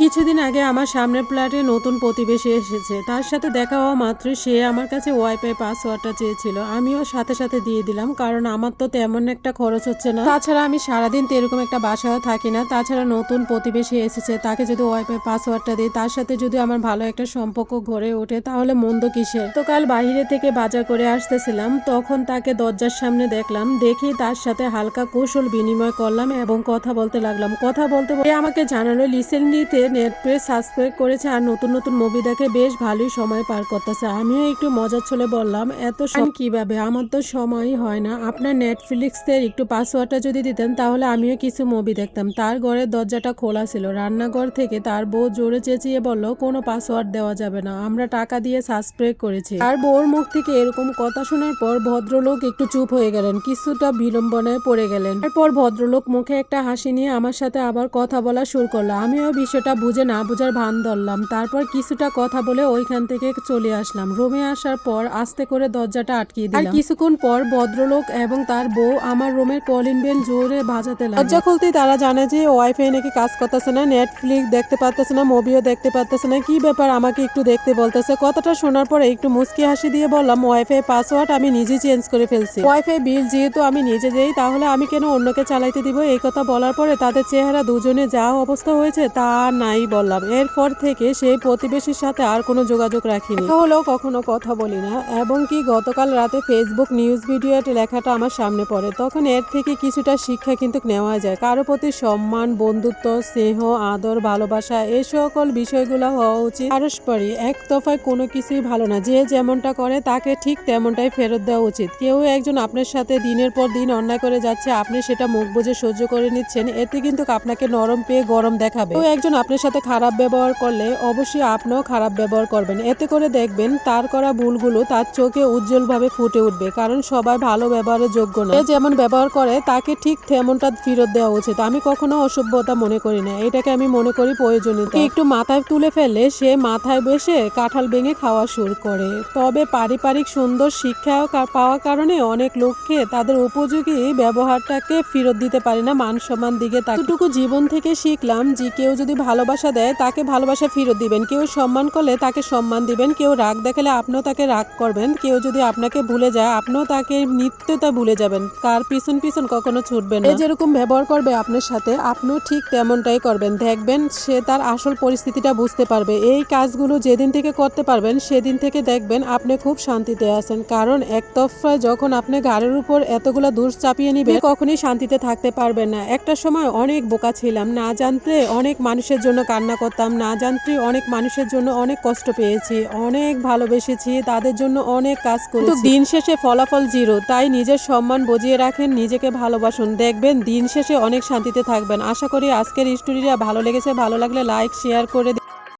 কিছুদিন আগে আমার সামনের ফ্ল্যাটে নতুন প্রতিবেশী এসেছে। তার সাথে দেখা হওয়া মাত্র সে আমার কাছে ওয়াইফাই পাসওয়ার্ডটা চেয়েছিল। আমিও সাথে সাথে দিয়ে দিলাম, কারণ আমার তো তেমন একটা খরচ হচ্ছে না। তাছাড়া আমি সারাদিন তো এরকম একটা বাসায় থাকি না। তাছাড়া নতুন প্রতিবেশী এসেছে, তাকে যদি ওয়াইফাই পাসওয়ার্ডটা দিই, তার সাথে যদি আমার ভালো একটা সম্পর্ক গড়ে ওঠে, তাহলে মন্দ কিসের? তো কাল বাইরে থেকে বাজার করে আসতেছিলাম, তখন তাকে দরজার সামনে দেখলাম দেখি তার সাথে হালকা কৌশল বিনিময় করলাম এবং কথা বলতে লাগলাম। কথা বলতে বলতে আমাকে জানালো রিসেন্টলিতে নেটফ্লিক্স সাবস্ক্রাইব করেছে আর নতুন নতুন মুভি দেখে বেশ ভালোই সময় পার করতেছে। আমিও একটু মজার ছলে বললাম, এত সময় কীভাবে? আমার তো সময়ই হয় না। আপনার নেটফ্লিক্সের একটু পাসওয়ার্ডটা যদি দিতেন, তাহলে আমিও কিছু মুভি দেখতাম। তার ঘরের দরজাটা খোলা ছিল। রান্নাঘর থেকে তার বউ জোরে চেঁচিয়ে বলল, কোনো পাসওয়ার্ড দেওয়া যাবে না। আমরা টাকা দিয়ে সাবস্ক্রাইব করেছি। আর বউর মুখ থেকে এরকম কথা শোনার পর ভদ্রলোক একটু চুপ হয়ে গেলেন। কিছুটা বিলম্বনায় পড়ে গেলেন। তারপর ভদ্রলোক মুখে একটা হাসি নিয়ে আমার সাথে আবার কথা বলা শুরু করল। আমিও বিষয়টা বুঝে না বুঝার ভান ধরলাম। তারপর কিছুটা কথা বলে ওইখান থেকে চলে আসলাম। রুমে আসার পর আস্তে করে দরজাটা আটকিয়ে দিলাম। আর কিছুক্ষণ পর ভদ্রলোক এবং তার বউ আমার রুমের কলিং বেল জোরে বাজাতে লাগল। দরজা খুলতেই তারা জানে যে ওয়াইফাই নাকি কাজ করতেছে না নেটফ্লিক্স দেখতে পারতেছে না মুভিও দেখতে পারতেছে না কি ব্যাপার আমাকে একটু দেখতে বলতেছে। কথাটা শোনার পরে একটু মুচকি হাসি দিয়ে বললাম ওয়াইফাই পাসওয়ার্ড আমি নিজে চেঞ্জ করে ফেলছি। ওয়াইফাই বিল যেহেতু আমি নিজে দেই তাহলে আমি কেন অন্যকে চালাইতে দিব? এই কথা বলার পরে তাদের চেহারা দুজনে যা অবস্থা হয়েছে তা আর নাই বললাম। এরপর থেকে সেই প্রতিবেশীর সাথে আর কোনো যোগাযোগ রাখিনি। হলেও কখনো কথা বলি না। এবং কি গতকাল রাতে ফেসবুক নিউজ ভিডিওতে লেখাটা আমার সামনে পড়ে। তখন এর থেকে কিছুটা শিক্ষা কিন্তু নেওয়া যায়। কারও প্রতি সম্মান, বন্ধুত্ব, স্নেহ, আদর, ভালোবাসা এই সকল বিষয়গুলো হওয়া উচিত। পারস্পরিক এক দফায় কোনো কিছুই ভালো না। যে যেমনটা করে তাকে ঠিক তেমনটাই ফেরত দেওয়া উচিত। কেউ একজন আপনার সাথে দিনের পর দিন অন্যায় করে যাচ্ছে, আপনি সেটা মুখ বুঝে সহ্য করে নিচ্ছেন। এতে কিন্তু আপনাকে নরম পেয়ে গরম দেখাবে। কেউ একজন আপনার সাথে খারাপ ব্যবহার করলে অবশ্যই আপনিও খারাপ ব্যবহার করবেন। এতে করে দেখবেন তার করা ভুলগুলো তার চোখে উজ্জ্বলভাবে ফুটে উঠবে, কারণ সবাই ভালো ব্যবহারের যোগ্য না। যেমন ব্যবহার করে, তাকে ঠিক তেমনটা ফেরত দেওয়া উচিত। আমি কখনো অসভ্যতা মনে করি না। এটাকে আমি মনে করি প্রয়োজনীয়তা। একটু মাথায় তুলে ফেললে সে মাথায় বসে কাঁঠাল ভেঙে খাওয়া শুরু করে। তবে পারিবারিক সুন্দর শিক্ষা পাওয়ার কারণে অনেক লোককে তাদের উপযোগী ব্যবহারটাকে ফেরত দিতে পারে না। মান সম্মান দিকে তাকটুকু জীবন থেকে শিখলাম যে কেউ যদি ভালোবাসা দেয় তাকে ভালোবাসা ফেরত দিবেন। কেউ সম্মান করলে তাকে সম্মান দিবেন কেউ রাগ দেখালে আপনিও তাকে রাগ করবেন। কেউ যদি আপনাকে ভুলে যায় আপনিও তাকে নিত্যতা ভুলে যাবেন। কার পিছন পিছন কখনো ছুটবেন না। যেরকম ব্যবহার করবে আপনার সাথে আপনিও ঠিক তেমনটাই করবেন। দেখবেন সে তার আসল পরিস্থিতিটা বুঝতে পারবে। এই কাজগুলো যেদিন থেকে করতে পারবেন সেদিন থেকে দেখবেন আপনি খুব শান্তিতে আছেন। কারণ একতরফায় যখন আপনি গাড়ির উপর এতগুলো দূর চাপিয়ে নিবে কখনই শান্তিতে থাকতে পারবেন না। একটা সময় অনেক বোকা ছিলাম না জানতে অনেক মানুষের জন্য কান্না করতাম না জানতি অনেক মানুষের জন্য অনেক কষ্ট পেয়েছি অনেক ভালোবেসেছি তাদের জন্য অনেক কাজ করেছি। কিন্তু দিন শেষে ফলাফল জিরো তাই নিজের সম্মান বজিয়ে রাখেন নিজেকে ভালোবাসুন। দেখবেন দিন শেষে অনেক শান্তিতে থাকবেন। আশা করি আজকের স্টোরিটা ভালো লেগেছে ভালো লাগলে লাইক শেয়ার করে।